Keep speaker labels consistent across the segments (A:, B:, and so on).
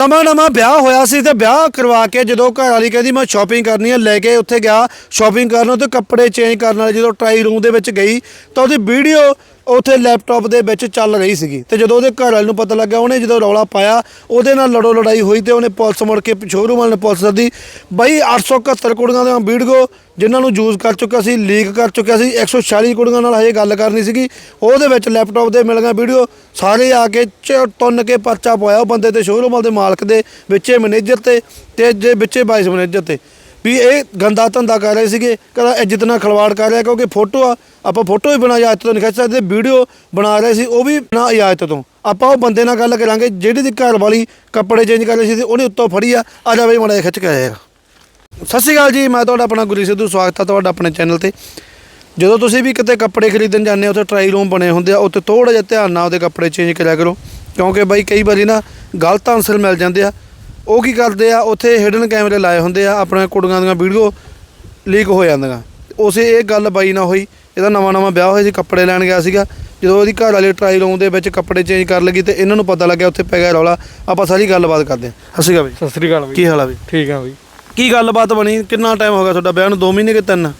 A: ਨਵਾਂ ਨਵਾਂ ਵਿਆਹ ਹੋਇਆ ਸੀ ਤੇ ਵਿਆਹ ਕਰਵਾ ਕੇ ਜਦੋਂ ਘਰ ਵਾਲੀ ਕਹਿੰਦੀ, ਮੈਂ ਸ਼ਾਪਿੰਗ ਕਰਨੀ ਹੈ ਲੈ ਕੇ ਉੱਥੇ ਗਿਆ। ਸ਼ਾਪਿੰਗ ਕਰਨ ਤੇ ਕੱਪੜੇ ਚੇਂਜ ਕਰਨ ਵਾਲੇ ਜਦੋਂ ਟਰਾਈ ਰੂਮ ਦੇ ਵਿੱਚ ਗਈ ਤਾਂ ਉਹਦੀ ਵੀਡੀਓ ਉੱਥੇ ਲੈਪਟਾਪ ਦੇ ਵਿੱਚ ਚੱਲ ਰਹੀ ਸੀਗੀ। ਤੇ ਜਦੋਂ ਉਹਦੇ ਘਰ ਵਾਲੇ ਨੂੰ ਪਤਾ ਲੱਗਾ ਉਹਨੇ ਜਦੋਂ ਰੌਲਾ ਪਾਇਆ, ਉਹਦੇ ਨਾਲ ਲੜੋ ਲੜਾਈ ਹੋਈ ਤੇ ਉਹਨੇ ਪੁਲਿਸ ਮੁੜ ਕੇ ਸ਼ੋਰੂਮ ਵਾਲੇ ਨੇ ਪੁਲਿਸ ਸੱਦੀ ਬਈ 871 ਕੁੜੀਆਂ ਦੀਆਂ ਵੀਡੀਓ ਜਿਨ੍ਹਾਂ ਨੂੰ ਯੂਜ਼ ਕਰ ਚੁੱਕਿਆ ਸੀ ਲੀਕ ਕਰ ਚੁੱਕਿਆ ਸੀ 146 ਕੁੜੀਆਂ ਨਾਲ ਹਜੇ ਗੱਲ ਕਰਨੀ ਸੀਗੀ। ਉਹਦੇ ਵਿੱਚ ਲੈਪਟਾਪ ਦੇ ਮਿਲ ਗਿਆ ਵੀਡੀਓ ਸਾਰੇ ਆ ਕੇ ਚ- ਤੁੰਨ ਕੇ ਪਰਚਾ ਪਵਾਇਆ ਉਹ ਬੰਦੇ ਤੇ ਸ਼ੋਰੂਮ ਵਾਲੇ ਦੇ ਮਾਲਕ ਦੇ ਵਿੱਚੇ ਮੈਨੇਜਰ ਤੇ ਤੇ ਜੇ ਵਿੱਚੇ ਵਾਈਸ ਮੈਨੇਜਰ ਤੇ। ਵੀ ਇਹ ਗੰਦਾ ਧੰਦਾ ਕਰ ਰਹੇ ਸੀਗੇ, ਕਹਿੰਦਾ ਇੱਜ਼ਤ ਨਾਲ ਖਲਵਾੜ ਕਰ ਰਿਹਾ, ਕਿਉਂਕਿ ਫੋਟੋ ਆ, ਆਪਾਂ ਫੋਟੋ ਵੀ ਬਿਨਾਂ ਇਜਾਜ਼ਤ ਤੋਂ ਨਹੀਂ ਖਿੱਚ ਸਕਦੇ, ਵੀਡੀਓ ਬਣਾ ਰਹੇ ਸੀ, ਉਹ ਵੀ ਬਿਨਾਂ ਇਜਾਜ਼ਤ ਤੋਂ। ਆਪਾਂ ਉਹ ਬੰਦੇ ਨਾਲ ਗੱਲ ਕਰਾਂਗੇ, ਜਿਹੜੀ ਦੀ ਘਰ ਵਾਲੀ ਕੱਪੜੇ ਚੇਂਜ ਕਰ ਰਹੀ ਸੀ ਤੇ ਉਹਨੇ ਉੱਤੋਂ ਫੜੀ ਆ ਆ ਜਾ ਬਈ ਮਾੜਾ ਜਿਹਾ ਖਿੱਚ ਕੇ ਆਏਗਾ ਸਤਿ ਸ਼੍ਰੀ ਅਕਾਲ ਜੀ, ਮੈਂ ਤੁਹਾਡਾ ਆਪਣਾ ਗੁਰੀ ਸਿੱਧੂ, ਸਵਾਗਤ ਹੈ ਤੁਹਾਡਾ ਆਪਣੇ ਚੈਨਲ ਤੇ। ਜਦੋਂ ਤੁਸੀਂ ਵੀ ਕਿਤੇ ਕੱਪੜੇ ਖਰੀਦਣ ਜਾਂਦੇ ਹੋ, ਉੱਥੇ ਟਰਾਈ ਰੂਮ ਬਣੇ ਹੁੰਦੇ ਆ, ਉੱਥੇ ਥੋੜਾ ਜਿਹਾ ਧਿਆਨ ਨਾਲ ਉਹਦੇ ਕੱਪੜੇ ਚੇਂਜ ਕਰਿਆ ਕਰੋ, ਕਿਉਂਕਿ ਬਾਈ ਕਈ ਵਾਰੀ ਨਾ ਗਲਤ ਆਨਸਰ ਮਿਲ ਜਾਂਦੇ ਆ। ਉਹ ਕੀ ਕਰਦੇ ਆ ਉੱਥੇ ਹਿਡਨ ਕੈਮਰੇ ਲਾਏ ਹੁੰਦੇ ਆ ਆਪਣੇ ਕੁੜੀਆਂ ਦੀਆਂ ਵੀਡੀਓ ਲੀਕ ਹੋ ਜਾਂਦੀਆਂ। ਉਸੇ ਇਹ ਗੱਲ ਬਾਈ ਨਾ ਹੋਈ ਇਹਦਾ ਨਵਾਂ ਨਵਾਂ ਵਿਆਹ ਹੋਇਆ ਸੀ ਕੱਪੜੇ ਲੈਣ ਗਿਆ ਸੀਗਾ। ਜਦੋਂ ਉਹਦੀ ਘਰ ਵਾਲੀ ਟਰਾਈ ਰੂਮ ਦੇ ਵਿੱਚ ਕੱਪੜੇ ਚੇਂਜ ਕਰਨ ਲੱਗੀ ਤੇ ਇਹਨਾਂ ਨੂੰ ਪਤਾ ਲੱਗਿਆ ਉੱਥੇ ਪੈ ਗਿਆ ਰੌਲਾ ਆਪਾਂ ਸਾਰੀ ਗੱਲਬਾਤ ਕਰਦੇ ਹਾਂ। ਸਤਿ ਸ਼੍ਰੀ ਅਕਾਲ ਬਾਈ।
B: ਸਤਿ ਸ੍ਰੀ ਅਕਾਲ ਬਈ।
A: ਕੀ ਹਾਲ ਆ ਬਈ?
B: ਠੀਕ ਆ ਬਈ।
A: ਕੀ ਗੱਲਬਾਤ ਬਣੀ? ਕਿੰਨਾ ਟਾਈਮ ਹੋ ਗਿਆ ਤੁਹਾਡਾ ਵਿਆਹ ਨੂੰ? 2 ਮਹੀਨੇ ਕਿ 3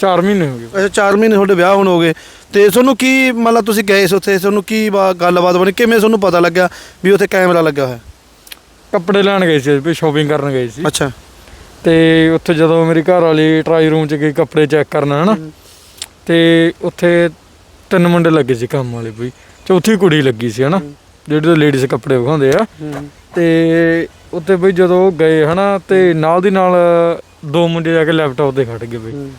B: 4 ਮਹੀਨੇ ਹੋ ਗਏ।
A: ਅੱਛਾ 4 ਮਹੀਨੇ ਤੁਹਾਡੇ ਵਿਆਹ ਹੁਣ ਹੋ ਗਏ। ਤੇ ਤੁਹਾਨੂੰ ਕੀ ਮਤਲਬ ਤੁਸੀਂ ਗਏ ਸੀ ਉੱਥੇ? ਤੁਹਾਨੂੰ ਕੀ ਗੱਲਬਾਤ ਬਣੀ? ਕਿਵੇਂ ਤੁਹਾਨੂੰ ਪਤਾ ਲੱਗਾ ਵੀ ਉੱਥੇ ਕੈਮਰਾ ਲੱਗਾ ਹੋਇਆ?
B: ਕੱਪੜੇ ਲੈਣ ਗਏ ਸੀ ਵੀ ਸ਼ਾਪਿੰਗ ਕਰਨ ਗਏ ਸੀ।
A: ਅੱਛਾ।
B: ਤੇ ਉੱਥੇ ਜਦੋਂ ਮੇਰੀ ਘਰ ਵਾਲੀ ਟਰਾਈ ਰੂਮ 'ਚ ਗਈ ਕੱਪੜੇ ਚੈੱਕ ਕਰਨ ਹਨਾ। ਤੇ ਉੱਥੇ ਤਿੰਨ ਮੁੰਡੇ ਲੱਗੇ ਸੀ ਕੰਮ ਵਾਲੇ ਬਈ ਚੌਥੀ ਕੁੜੀ ਲੱਗੀ ਸੀ ਹਨਾ। ਜਿਹੜੇ ਲੇਡੀਜ਼ ਕੱਪੜੇ ਵਿਖਾਉਂਦੇ ਆ। ਤੇ ਉੱਥੇ ਬਈ ਜਦੋਂ ਗਏ ਹਨਾ ਤੇ ਨਾਲ ਦੀ ਨਾਲ ਦੋ ਮੁੰਡੇ ਜਾ ਕੇ ਲੈਪਟਾਪ ਤੇ ਖੜ ਗਏ ਬਈ।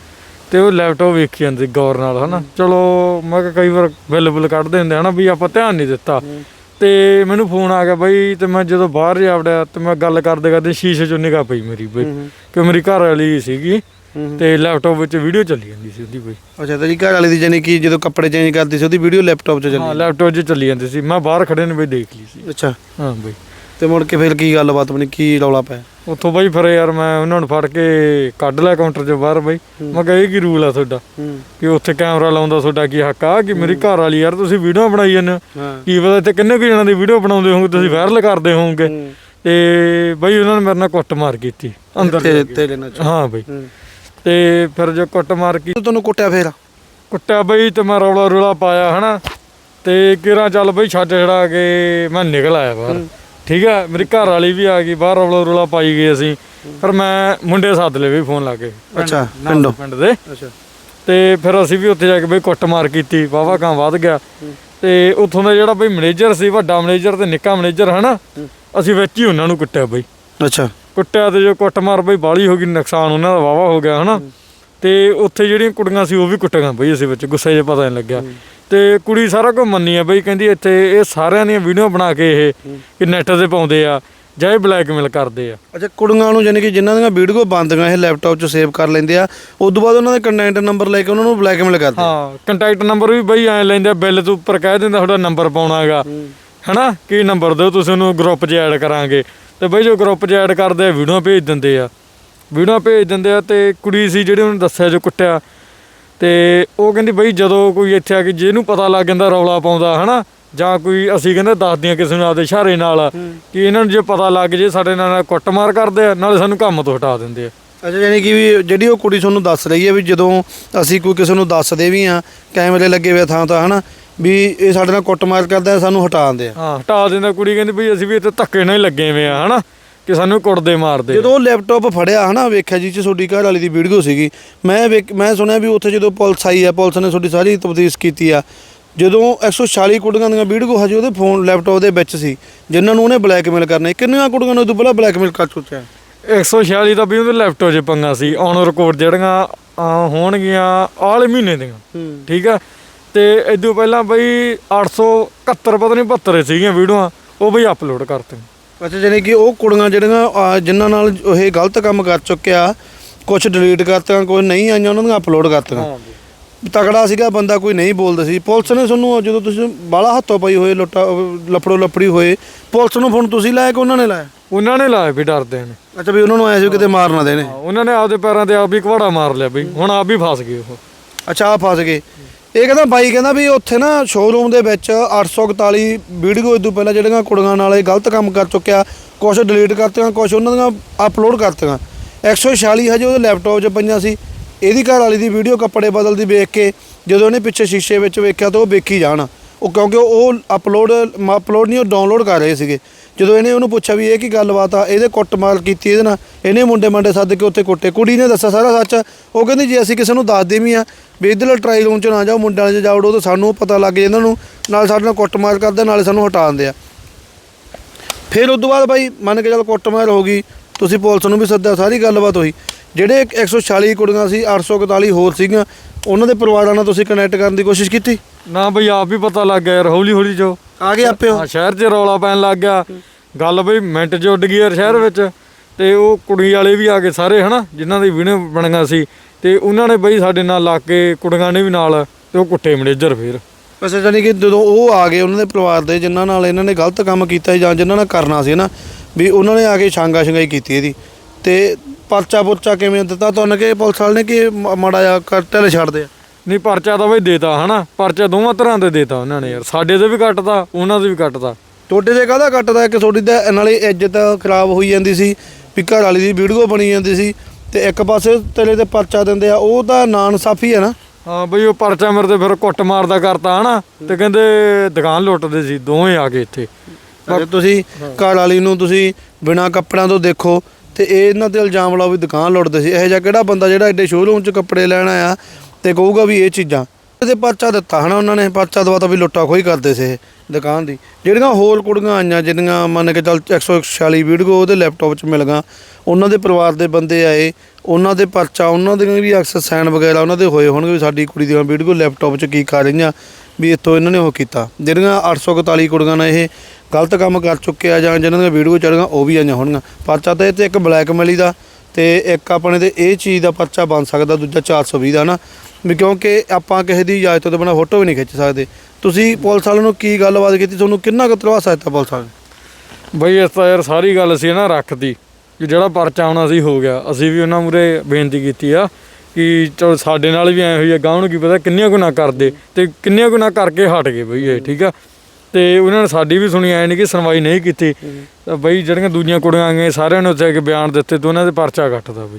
B: ਤੇ ਉਹ ਲੈਪਟਾਪ ਵੇਖੀ ਜਾਂਦੇ ਗੌਰ ਨਾਲ ਹਨਾ। ਚਲੋ ਮੈਂ ਕਿਹਾ ਕਈ ਵਾਰ ਬਿੱਲ ਬਿੱਲ ਕੱਢਦੇ ਹੁੰਦੇ ਹਨਾ ਵੀ ਆਪਾਂ ਧਿਆਨ ਨਹੀਂ ਦਿੱਤਾ। ਤੇ ਮੈਨੂੰ ਫੋਨ ਆ ਗਿਆ ਬਈ ਤੇ ਮੈਂ ਜਦੋਂ ਬਾਹਰ ਜਾ ਵੜਿਆ ਤੇ ਮੈਂ ਗੱਲ ਕਰਦੇ ਕਰਦੇ ਸ਼ੀਸ਼ੇ ਚੋਂ ਨਿਗਾਹ ਪਈ ਮੇਰੀ ਬਈ ਕਿ ਮੇਰੀ ਘਰ ਵਾਲੀ ਸੀਗੀ ਤੇ ਲੈਪਟਾਪ ਵਿੱਚ ਵੀਡੀਓ ਚੱਲੀ ਜਾਂਦੀ ਸੀ ਉਹਦੀ ਬਈ।
A: ਅੱਛਾ ਤੇਰੀ ਘਰ ਵਾਲੀ ਦੀ ਜਾਨੀ ਕਿ ਜਦੋਂ ਕੱਪੜੇ ਚੇਂਜ ਕਰਦੀ ਸੀ ਉਹਦੀ ਵੀਡੀਓ ਲੈਪਟਾਪ 'ਚ
B: ਹਾਂ
A: ਚੱਲੀ
B: ਲੈਪਟਾਪ 'ਚ ਚੱਲੀ ਜਾਂਦੀ ਸੀ। ਮੈਂ ਬਾਹਰ ਖੜੇ ਨੇ ਬਈ ਦੇਖ ਲਈ ਸੀ।
A: ਅੱਛਾ।
B: ਹਾਂ ਬਈ।
A: ਤੇ ਮੁੜ ਕੇ ਫਿਰ ਕੀ ਗੱਲਬਾਤ ਬਣੀ? ਕੀ ਰੌਲਾ ਪਿਆ?
B: ਉੱਥੋਂ ਬਈ ਫਿਰ ਯਾਰ ਮੈਂ ਉਹਨਾਂ ਨੂੰ ਫੜ ਕੇ ਕੱਢ ਲਿਆ ਕਾਊਂਟਰ 'ਚੋਂ ਬਾਹਰ ਬਈ। ਮੈਂ ਕਿਹਾ ਇਹ ਕੀ ਰੂਲ ਆ ਤੁਹਾਡਾ? ਕਿ ਉੱਥੇ ਕੈਮਰਾ ਲਾਉਂਦਾ ਤੁਹਾਡਾ ਕੀ ਹੱਕ ਆ? ਕਿ ਮੇਰੀ ਘਰ ਵਾਲੀ ਯਾਰ ਤੁਸੀਂ ਵੀਡੀਓ ਬਣਾਈ ਜਾਂਦੇ ਕੀ ਪਤਾ ਇੱਥੇ ਕਿੰਨੇ ਕੁ ਜਣਾਂ ਦੀ ਵੀਡੀਓ ਬਣਾਉਂਦੇ ਹੋਵੋਗੇ ਤੁਸੀਂ ਵਾਇਰਲ ਕਰਦੇ ਹੋਵੋਗੇ। ਤੇ ਬਈ ਉਹਨਾਂ ਨੇ ਮੇਰੇ ਨਾਲ ਕੁੱਟਮਾਰ ਕੀਤੀ ਅੰਦਰ
A: ਤੇ ਲੈਣਾ
B: ਹਾਂ ਬਈ। ਤੇ ਫਿਰ ਜੋ ਕੁੱਟਮਾਰ ਕੀਤੀ
A: ਤੁਹਾਨੂੰ ਕੁੱਟਿਆ ਫੇਰ?
B: ਕੁੱਟਿਆ ਬਈ ਤੇ ਮੈਂ ਰੌਲਾ ਰੌਲਾ ਪਾਇਆ ਹਨਾ। ਤੇ ਕਿਰਾਂ ਚੱਲ ਬਈ ਛੱਡ ਛੜਾ ਕੇ ਮੈਂ ਨਿਕਲ ਆਇਆ ਬਾਹਰ। ਠੀਕ ਆ ਮੇਰੀ ਘਰ ਵਾਲੀ ਵੀ ਆ ਗਈ ਬਾਹਰ ਰੌਲਾ ਰੌਲਾ ਪਾਈ ਗਏ ਅਸੀਂ। ਫਿਰ ਮੈਂ ਮੁੰਡੇ ਸੱਦ ਲਏ ਵੀ ਫੋਨ ਲਾ ਕੇ।
A: ਅੱਛਾ ਪਿੰਡ
B: ਦੇ
A: ਅੱਛਾ।
B: ਤੇ ਫਿਰ ਅਸੀਂ ਵੀ ਉੱਥੇ ਜਾ ਕੇ ਬਈ ਕੁੱਟਮਾਰ ਕੀਤੀ ਵਾਵਾ ਕਾਂ ਵੱਧ ਗਿਆ। ਤੇ ਉੱਥੋਂ ਦਾ ਜਿਹੜਾ ਬਈ ਮੈਨੇਜਰ ਸੀ ਵੱਡਾ ਮੈਨੇਜਰ ਤੇ ਨਿੱਕਾ ਮੈਨੇਜਰ ਹਨਾ? ਅਸੀਂ ਵਿੱਚ ਹੀ ਉਹਨਾਂ ਨੂੰ ਕੁੱਟਿਆ ਬਈ।
A: ਅੱਛਾ।
B: ਕੁੱਟਿਆ ਤੇ ਜੋ ਕੁੱਟਮਾਰ ਬਈ ਬਾਲੀ ਹੋ ਗਈ ਨੁਕਸਾਨ ਉਹਨਾਂ ਦਾ ਵਾਵਾ ਹੋ ਗਿਆ ਹਨਾ? ਤੇ ਉੱਥੇ ਜਿਹੜੀਆਂ ਕੁੜੀਆਂ ਸੀ ਉਹ ਵੀ ਕੁੱਟੀਆਂ ਬਈ ਅਸੀਂ ਵਿੱਚ ਗੁੱਸੇ 'ਚ ਪਤਾ ਨਹੀਂ ਲੱਗਿਆ। ਤੇ ਕੁੜੀ ਸਾਰਾ ਕੁਝ ਮੰਨੀ ਆ ਬਈ ਕਹਿੰਦੀ ਇੱਥੇ ਇਹ ਸਾਰਿਆਂ ਦੀਆਂ ਵੀਡੀਓ ਬਣਾ ਕੇ ਇਹ ਕਿ ਨੈਟ ਤੇ ਪਾਉਂਦੇ ਆ ਜਾਂ ਇਹ ਬਲੈਕਮੇਲ ਕਰਦੇ ਆ।
A: ਅੱਛਾ ਕੁੜੀਆਂ ਨੂੰ ਜਾਨੀ ਕਿ ਜਿਨ੍ਹਾਂ ਦੀਆਂ ਵੀਡੀਓ ਬੰਦੀਆਂ ਇਹ ਲੈਪਟਾਪ 'ਚ ਸੇਵ ਕਰ ਲੈਂਦੇ ਆ ਉਸ ਤੋਂ ਬਾਅਦ ਉਹਨਾਂ ਦੇ ਕੰਟੈਂਟ ਨੰਬਰ ਲੈ ਕੇ ਉਹਨਾਂ ਨੂੰ ਬਲੈਕਮੇਲ ਕਰਦੇ ਆ।
B: ਹਾਂ ਕੰਟੈਕਟ ਨੰਬਰ ਵੀ ਬਈ ਐ ਲੈਂਦੇ ਆ ਬਿੱਲ ਤੋਂ ਉੱਪਰ ਕਹਿ ਦਿੰਦਾ ਤੁਹਾਡਾ ਨੰਬਰ ਪਾਉਣਾ ਹੈਗਾ। ਹਨਾ? ਕੀ ਨੰਬਰ ਦਿਓ ਤੁਸੀਂ ਉਹਨੂੰ ਗਰੁੱਪ 'ਚ ਐਡ ਕਰਾਂਗੇ। ਤੇ ਬਈ ਜੋ ਗਰੁੱਪ 'ਚ ਐਡ ਕਰਦੇ ਆ ਵੀਡੀਓ ਭੇਜ ਦਿੰਦੇ ਆ। ਵੀਡੀਓ ਭੇਜ ਦਿੰਦੇ ਆ ਤੇ ਕੁੜੀ ਸੀ ਜਿਹੜੀ ਉਹਨੂੰ ਦੱਸਿਆ ਜੋ ਕੁੱਟਿਆ ਤੇ ਉਹ ਕਹਿੰਦੀ ਬਈ ਜਦੋਂ ਕੋਈ ਇੱਥੇ ਆ ਕੇ ਜਿਹਨੂੰ ਪਤਾ ਲੱਗ ਜਾਂਦਾ ਰੌਲਾ ਪਾਉਂਦਾ ਹਨਾ ਜਾਂ ਕੋਈ ਅਸੀਂ ਕਹਿੰਦੇ ਦੱਸਦੀਆਂ ਕਿਸੇ ਨੂੰ ਆਪਦੇ ਇਸ਼ਾਰੇ ਨਾਲ ਕਿ ਇਹਨਾਂ ਨੂੰ ਜੇ ਪਤਾ ਲੱਗ ਜੇ ਸਾਡੇ ਨਾਲ ਕੁੱਟਮਾਰ ਕਰਦੇ ਆ ਨਾਲੇ ਸਾਨੂੰ ਕੰਮ ਤੋਂ ਹਟਾ ਦਿੰਦੇ ਆ।
A: ਅੱਛਾ ਯਾਨੀ ਕਿ ਵੀ ਜਿਹੜੀ ਉਹ ਕੁੜੀ ਤੁਹਾਨੂੰ ਦੱਸ ਰਹੀ ਹੈ ਵੀ ਜਦੋਂ ਅਸੀਂ ਕੋਈ ਕਿਸੇ ਨੂੰ ਦੱਸਦੇ ਵੀ ਆ ਕੈਮਰੇ ਲੱਗੇ ਹੋਏ ਥਾਂ ਤਾਂ ਹਨਾ ਵੀ ਇਹ ਸਾਡੇ ਨਾਲ ਕੁੱਟਮਾਰ ਕਰਦਾ ਸਾਨੂੰ ਹਟਾ ਦਿੰਦੇ ਆ।
B: ਹਾਂ ਹਟਾ ਦਿੰਦਾ ਕੁੜੀ ਕਹਿੰਦੀ ਬਈ ਅਸੀਂ ਵੀ ਇੱਥੇ ਧੱਕੇ ਨਾਲ ਹੀ ਲੱਗੇ ਹੋਏ ਆ ਹਨਾ। ਕਿ ਸਾਨੂੰ ਕੁੱਟਦੇ ਮਾਰਦੇ
A: ਜਦੋਂ ਉਹ ਲੈਪਟਾਪ ਫੜਿਆ ਹਨਾ ਵੇਖਿਆ ਜੀ ਚ ਤੁਹਾਡੀ ਘਰ ਵਾਲੀ ਦੀ ਵੀਡੀਓ ਸੀਗੀ। ਮੈਂ ਵੇਖ- ਮੈਂ ਸੁਣਿਆ ਵੀ ਉੱਥੇ ਜਦੋਂ ਪੁਲਿਸ ਆਈ ਆ ਪੁਲਿਸ ਨੇ ਤੁਹਾਡੀ ਸਾਰੀ ਤਫਤੀਸ਼ ਕੀਤੀ ਆ ਜਦੋਂ 146 ਕੁੜੀਆਂ ਦੀਆਂ ਵੀਡੀਓ ਹਜੇ ਉਹਦੇ ਫੋਨ ਲੈਪਟਾਪ ਦੇ ਵਿੱਚ ਸੀ ਜਿਨ੍ਹਾਂ ਨੂੰ ਉਹਨੇ ਬਲੈਕਮੇਲ ਕਰਨਾ ਕਿੰਨੀਆਂ ਕੁੜੀਆਂ ਨੂੰ ਉਦੋਂ ਪਹਿਲਾਂ ਬਲੈਕਮੇਲ ਕਰ ਚੁੱਕਿਆ?
B: 146 ਦਾ ਵੀ ਉਹਦੇ ਲੈਪਟਾਪ 'ਚ ਪੰਗਾ ਸੀ ਔਨ ਰਿਕਾਰਡ ਜਿਹੜੀਆਂ ਆ, ਹੋਣਗੀਆਂ ਆਲੇ ਮਹੀਨੇ ਦੀਆਂ
A: ਹੂੰ।
B: ਠੀਕ ਆ? ਤੇ ਇਦੋਂ ਪਹਿਲਾਂ ਬਈ 871 ਪਤਾ ਨਹੀਂ 72 ਸੀਗੀਆਂ ਵੀਡੀਓਆਂ ਉਹ ਬਈ ਅਪਲੋਡ ਕਰਤੀਆਂ।
A: ਅੱਛਾ ਜਾਨੀ ਕਿ ਉਹ ਕੁੜੀਆਂ ਜਿਹੜੀਆਂ ਜਿਨ੍ਹਾਂ ਨਾਲ ਇਹ ਗਲਤ ਕੰਮ ਕਰ ਚੁੱਕਿਆ ਕੁਝ ਡਿਲੀਟ ਕਰਤੀਆਂ ਕੁਝ ਨਹੀਂ ਆਈਆਂ ਉਹਨਾਂ ਦੀਆਂ ਅਪਲੋਡ ਕਰਤੀਆਂ। ਤਕੜਾ ਸੀਗਾ ਬੰਦਾ ਕੋਈ ਨਹੀਂ ਬੋਲਦਾ ਸੀ। ਪੁਲਿਸ ਨੇ ਤੁਹਾਨੂੰ ਜਦੋਂ ਤੁਸੀਂ ਬਾਲਾ ਹੱਥੋਂ ਪਈ ਹੋਏ ਲੁੱਟਾ ਲਫੜੋ ਲਫੜੀ ਹੋਏ ਪੁਲਿਸ ਨੂੰ ਫੋਨ ਤੁਸੀਂ ਲਾਇਆ ਕਿ ਉਹਨਾਂ ਨੇ ਲਾਇਆ?
B: ਉਹਨਾਂ ਨੇ ਲਾਏ ਵੀ ਡਰਦੇ ਨੇ।
A: ਅੱਛਾ ਵੀ ਉਹਨਾਂ ਨੂੰ ਐਸੇ ਕਿਤੇ ਮਾਰ ਨਾ ਦੇਣੇ।
B: ਹਾਂ, ਉਹਨਾਂ ਨੇ ਆਪਦੇ ਪੈਰਾਂ ਤੇ ਆਪ ਹੀ ਘਵਾੜਾ ਮਾਰ ਲਿਆ ਬਈ ਹੁਣ ਆਪ ਵੀ ਫਸ ਗਏ ਉਹ।
A: ਅੱਛਾ ਆ ਫਸ ਗਏ। ਇਹ ਕਹਿੰਦਾ ਬਾਈ ਕਹਿੰਦਾ ਵੀ ਉੱਥੇ ਨਾ ਸ਼ੋਰੂਮ ਦੇ ਵਿੱਚ 841 ਵੀਡੀਓ ਇਸ ਤੋਂ ਪਹਿਲਾਂ ਜਿਹੜੀਆਂ ਕੁੜੀਆਂ ਨਾਲ ਇਹ ਗਲਤ ਕੰਮ ਕਰ ਚੁੱਕਿਆ ਕੁਝ ਡਿਲੀਟ ਕਰਤੀਆਂ ਕੁਝ ਉਹਨਾਂ ਦੀਆਂ ਅਪਲੋਡ ਕਰਤੀਆਂ। 146 ਹਜੇ ਉਹਦੇ ਲੈਪਟਾਪ 'ਚ ਪਈਆਂ ਸੀ। ਇਹਦੀ ਘਰ ਵਾਲੀ ਦੀ ਵੀਡੀਓ ਕੱਪੜੇ ਬਦਲਦੀ ਵੇਖ ਕੇ, ਜਦੋਂ ਉਹਨੇ ਪਿੱਛੇ ਸ਼ੀਸ਼ੇ ਵਿੱਚ ਵੇਖਿਆ ਤਾਂ ਉਹ ਵੇਖੀ ਜਾਣ। ਉਹ ਕਿਉਂਕਿ ਉਹ ਅਪਲੋਡ ਅਪਲੋਡ ਨਹੀਂ, ਉਹ ਡਾਊਨਲੋਡ ਕਰ ਰਹੇ ਸੀਗੇ। ਜਦੋਂ ਇਹਨੇ ਉਹਨੂੰ ਪੁੱਛਿਆ ਵੀ ਇਹ ਕੀ ਗੱਲਬਾਤ ਆ, ਇਹਦੇ ਕੁੱਟਮਾਰ ਕੀਤੀ ਇਹਦੇ ਨਾਲ। ਇਹਨੇ ਮੁੰਡੇ ਮੰਡੇ ਸੱਦ ਕੇ ਉੱਥੇ ਕੁੱਟੇ। ਕੁੜੀ ਨੇ ਦੱਸਿਆ ਸਾਰਾ ਸੱਚ। ਉਹ ਕਹਿੰਦੀ, ਜੇ ਅਸੀਂ ਕਿਸੇ ਨੂੰ ਦੱਸਦੇ ਵੀ ਆ ਵੀ ਇੱਧਰਲੇ ਟਰਾਈ ਰੂਮ 'ਚ ਨਾ ਜਾਓ ਮੁੰਡਿਆਂ 'ਚ ਜਾਵੜੋ ਤਾਂ ਸਾਨੂੰ ਪਤਾ ਲੱਗ ਜਾਂਦਾ ਨੂੰ ਨਾਲ ਸਾਡੇ ਨਾਲ ਕੁੱਟਮਾਰ ਕਰਦੇ ਨਾਲੇ ਸਾਨੂੰ ਹਟਾ ਦਿੰਦੇ ਆ। ਫਿਰ ਉਸ ਤੋਂ ਬਾਅਦ ਬਾਈ ਮੰਨ ਕੇ ਚੱਲ ਕੁੱਟਮਾਰ ਹੋ ਗਈ ਤੁਸੀਂ ਪੁਲਿਸ ਨੂੰ ਵੀ ਸੱਦਿਆ ਸਾਰੀ ਗੱਲਬਾਤ ਹੋਈ। ਜਿਹੜੇ 146 ਕੁੜੀਆਂ ਸੀ 841 ਹੋਰ ਸੀਗੀਆਂ ਉਹਨਾਂ ਦੇ ਪਰਿਵਾਰਾਂ ਨਾਲ ਤੁਸੀਂ ਕਨੈਕਟ ਕਰਨ ਦੀ ਕੋਸ਼ਿਸ਼ ਕੀਤੀ?
B: ਨਾ ਬਈ ਆਪ ਹੀ ਪਤਾ ਲੱਗ ਗਿਆ ਯਾਰ ਹੌਲੀ ਹੌਲੀ ਜੋ।
A: ਆ ਗਏ ਆਪੇ ਉਹ।
B: ਹਾਂ ਸ਼ਹਿਰ 'ਚ ਰੌਲਾ ਪੈਣ ਲੱਗ ਗਿਆ। ਗੱਲ ਬਈ ਮਿੰਟ 'ਚ ਉੱਡ ਗਈ ਯਾਰ ਸ਼ਹਿਰ ਵਿੱਚ। ਤੇ ਉਹ ਕੁੜੀ ਵਾਲੇ ਵੀ ਆ ਗਏ ਸਾਰੇ ਹਨਾ ਜਿਨ੍ਹਾਂ ਦੀ ਵੀਡੀਓ ਬਣੀਆਂ ਸੀ। ਤੇ ਉਹਨਾਂ ਨੇ ਬਈ ਸਾਡੇ ਨਾਲ ਲਾ ਕੇ ਕੁੜੀਆਂ ਨੇ ਵੀ ਨਾਲ ਤੇ ਉਹ ਕੁੱਟੇ ਮੈਨੇਜਰ ਫੇਰ।
A: ਵੈਸੇ ਜਾਨੀ ਕਿ ਜਦੋਂ ਉਹ ਆ ਗਏ ਉਹਨਾਂ ਦੇ ਪਰਿਵਾਰ ਦੇ ਜਿਨ੍ਹਾਂ ਨਾਲ ਇਹਨਾਂ ਨੇ ਗਲਤ ਕੰਮ ਕੀਤਾ ਸੀ ਜਾਂ ਜਿਨ੍ਹਾਂ ਨਾਲ ਕਰਨਾ ਸੀ ਨਾ ਵੀ ਉਹਨਾਂ ਨੇ ਆ ਕੇ ਛਾਂਗਾ ਛੰਗਾਈ ਕੀਤੀ ਇਹਦੀ। ਤੇ ਪਰਚਾ ਪੁਰਚਾ ਕਿਵੇਂ ਦਿੱਤਾ ਤੁਹਾਨੂੰ ਕਿ ਪੁਲਿਸ ਵਾਲੇ ਨੇ ਕਿ ਮ- ਮਾੜਾ ਜਿਹਾ ਕਰ ਢਿੱਲ ਛੱਡਦੇ ਆ?
B: ਨਹੀਂ ਪਰਚਾ ਤਾਂ ਬਈ ਦੇਤਾ ਹਨਾ? ਪਰਚਾ ਦੋਵਾਂ ਤਰ੍ਹਾਂ ਦੇ ਦੇਤਾ ਉਹਨਾਂ ਨੇ ਯਾਰ। ਸਾਡੇ ਤੇ ਵੀ ਕੱਟਦਾ ਉਹਨਾਂ ਦੇ ਵੀ ਕੱਟਦਾ।
A: ਤੁਹਾਡੇ ਦੇ ਕਾਹਦਾ ਕੱਟਦਾ? ਇੱਕ ਤੁਹਾਡੀ ਤਾਂ ਨਾਲੇ ਇੱਜ਼ਤ ਖਰਾਬ ਹੋਈ ਜਾਂਦੀ ਸੀ ਵੀ ਘਰ ਵਾਲੀ ਦੀ ਵੀਡੀਓ ਬਣੀ ਜਾਂਦੀ ਸੀ। ਤੇ ਇੱਕ ਪਾਸੇ ਤੇਰੇ ਤੇ ਪਰਚਾ ਦਿੰਦੇ ਆ ਉਹ ਤਾਂ ਨਾਨ ਸਾਫੀ ਹੈ ਨਾ।
B: ਹਾਂ ਬਈ ਉਹ ਪਰਚਾ ਮੇਰੇ ਤੇ ਫਿਰ ਕੁੱਟ ਮਾਰਦਾ ਕਰਤਾ ਹਨਾ ਤੇ ਕਹਿੰਦੇ ਦੁਕਾਨ ਲੁੱਟਦੇ ਸੀ ਦੋਵੇਂ ਆ ਕੇ ਇੱਥੇ।
A: ਜੇ ਤੁਸੀਂ ਘਰ ਵਾਲੀ ਨੂੰ ਤੁਸੀਂ ਬਿਨਾ ਕੱਪੜਿਆਂ ਤੋਂ ਦੇਖੋ ਤੇ ਇਹ ਇਹਨਾਂ ਤੇ ਇਲਜ਼ਾਮ ਲਾਓ ਵੀ ਦੁਕਾਨ ਲੁੱਟਦੇ ਸੀ। ਇਹੋ ਜਿਹਾ ਕਿਹੜਾ ਬੰਦਾ ਜਿਹੜਾ ਐਡੇ ਸ਼ੋਰੂਮ 'ਚ ਕੱਪੜੇ ਲੈਣ ਆਇਆ ਤੇ ਕਹੂਗਾ ਵੀ ਇਹ ਚੀਜ਼ਾਂ। ਤੇ ਪਰਚਾ ਦਿੱਤਾ ਹਨਾ ਉਹਨਾਂ ਨੇ, ਪਰਚਾ ਦਵਾ ਤਾਂ ਵੀ ਲੁੱਟਾ ਖੋਈ ਕਰਦੇ ਸੀ ਇਹ ਦੁਕਾਨ ਦੀ। ਜਿਹੜੀਆਂ ਹੋਰ ਕੁੜੀਆਂ ਆਈਆਂ, ਜਿਹੜੀਆਂ ਮੰਨ ਕੇ ਚੱਲ 146 ਵੀਡੀਓ ਉਹਦੇ ਲੈਪਟਾਪ 'ਚ ਮਿਲ ਗਾਂ ਉਹਨਾਂ ਦੇ ਪਰਿਵਾਰ ਦੇ ਬੰਦੇ ਆਏ, ਉਹਨਾਂ ਦੇ ਪਰਚਾ, ਉਹਨਾਂ ਦੇ ਵੀ ਅਕਸਰ ਸਾਈਨ ਵਗੈਰਾ, ਉਹਨਾਂ ਦੇ ਹੋਏ ਹੋਣਗੇ ਵੀ ਸਾਡੀ ਕੁੜੀ ਦੀਆਂ ਵੀਡੀਓ ਲੈਪਟਾਪ 'ਚ ਕੀ ਕਰ ਰਹੀਆਂ, ਵੀ ਇੱਥੋਂ ਇਹਨਾਂ ਨੇ ਉਹ ਕੀਤਾ। ਜਿਹੜੀਆਂ 841 ਕੁੜੀਆਂ ਨੇ ਇਹ ਗਲਤ ਕੰਮ ਕਰ ਚੁੱਕੇ ਆ ਜਾਂ ਜਿਨ੍ਹਾਂ ਦੀਆਂ ਵੀਡੀਓ ਚੜੀਆਂ ਉਹ ਵੀ ਆਈਆਂ ਹੋਣਗੀਆਂ। ਪਰਚਾ ਤਾਂ ਇਹ ਤੇ ਇੱਕ ਬਲੈਕਮੇਲੀ ਦਾ ਤੇ ਇੱਕ ਆਪਣੇ ਤੇ ਇਹ ਚੀਜ਼ ਦਾ ਪਰਚਾ ਬਣ ਸਕਦਾ, ਦੂਜਾ 420 ਦਾ ਨਾ ਵੀ ਕਿਉਂਕਿ ਆਪਾਂ ਕਿਸੇ ਦੀ ਇਜਾਜ਼ਤ ਤੋਂ ਬਿਨਾਂ ਫੋਟੋ ਵੀ ਨਹੀਂ ਖਿੱਚ ਸਕਦੇ। ਤੁਸੀਂ ਪੁਲਿਸ ਵਾਲਿਆਂ ਨੂੰ ਕੀ ਗੱਲਬਾਤ ਕੀਤੀ? ਤੁਹਾਨੂੰ ਕਿੰਨਾ ਕੁ ਤਰਵਾਸਾ ਦਿੱਤਾ ਪੁਲਿਸ ਵਾਲਿਆਂ ਨੇ?
B: ਬਈ ਇਸ ਤਾਂ ਯਾਰ ਸਾਰੀ ਗੱਲ ਸੀ ਨਾ ਰੱਖਦੀ ਕਿ ਜਿਹੜਾ ਪਰਚਾ ਆਉਣਾ ਸੀ ਹੋ ਗਿਆ। ਅਸੀਂ ਵੀ ਉਹਨਾਂ ਮੂਰੇ ਬੇਨਤੀ ਕੀਤੀ ਆ ਕਿ ਚਲੋ ਸਾਡੇ ਨਾਲ ਵੀ ਐ ਹੋਈ ਆ ਗਾਉਂ ਨੂੰ ਕੀ ਪਤਾ ਕਿੰਨੀਆਂ ਗੁਨਾ ਕਰਦੇ ਤੇ ਕਿੰਨੀਆਂ ਗੁਨਾ ਕਰਕੇ ਹਟ ਗਏ ਬਈ ਇਹ ਠੀਕ ਆ? ਤੇ ਉਹਨਾਂ ਨੇ ਸਾਡੀ ਵੀ ਸੁਣੀ ਐ ਨਹੀਂ ਕਿ ਸੁਣਵਾਈ ਨਹੀਂ ਕੀਤੀ। ਤਾਂ ਬਈ ਜਿਹੜੀਆਂ ਦੂਜੀਆਂ ਕੁੜੀਆਂ ਆਈਆਂ ਸਾਰਿਆਂ ਨੇ ਉੱਥੇ ਕਿ ਬਿਆਨ ਦਿੱਤੇ ਤੇ ਉਹਨਾਂ ਦੇ ਪਰਚਾ ਕੱਟਦਾ ਬਈ।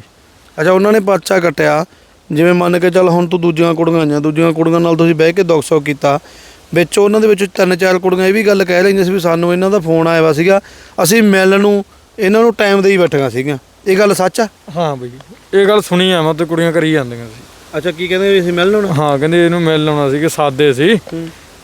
A: ਅੱਛਾ ਉਹਨਾਂ ਨੇ ਪਰਚਾ ਕੱਟਿਆ। ਜਿਵੇਂ ਮੰਨ ਕੇ ਚੱਲ ਹੁਣ ਤੂੰ ਦੂਜੀਆਂ ਕੁੜੀਆਂ ਆਈਆਂ ਦੂਜੀਆਂ ਕੁੜੀਆਂ ਨਾਲ ਤੁਸੀਂ ਬਹਿ ਕੇ ਦੁੱਖ ਸੁੱਖ ਕੀਤਾ ਵਿੱਚ ਉਹਨਾਂ ਦੇ ਵਿੱਚ ਤਿੰਨ ਚਾਰ ਕੁੜੀਆਂ ਇਹ ਵੀ ਗੱਲ ਕਹਿ ਰਹੀਆਂ ਸੀ ਵੀ ਸਾਨੂੰ ਇਹਨਾਂ ਦਾ ਫੋਨ ਆਇਆ ਵਾ ਸੀਗਾ ਅਸੀਂ ਮਿਲਣ ਨੂੰ ਇਹਨਾਂ ਨੂੰ ਟਾਈਮ ਦੇ ਹੀ ਬੈਠੀਆਂ ਸੀਗੀਆਂ। ਇਹ ਗੱਲ ਸੱਚ ਆ?
B: ਹਾਂ ਬਈ ਇਹ ਗੱਲ ਸੁਣੀ ਆ ਮੈਂ ਤੇ ਕੁੜੀਆਂ ਕਰੀ ਜਾਂਦੀਆਂ ਸੀ।
A: ਅੱਛਾ ਕੀ ਕਹਿੰਦੇ ਅਸੀਂ ਮਿਲਣ ਆਉਣਾ?
B: ਹਾਂ ਕਹਿੰਦੇ ਇਹਨੂੰ ਮਿਲ ਲਾਉਣਾ ਸੀ ਕਿ ਸਾਦੇ ਸੀ।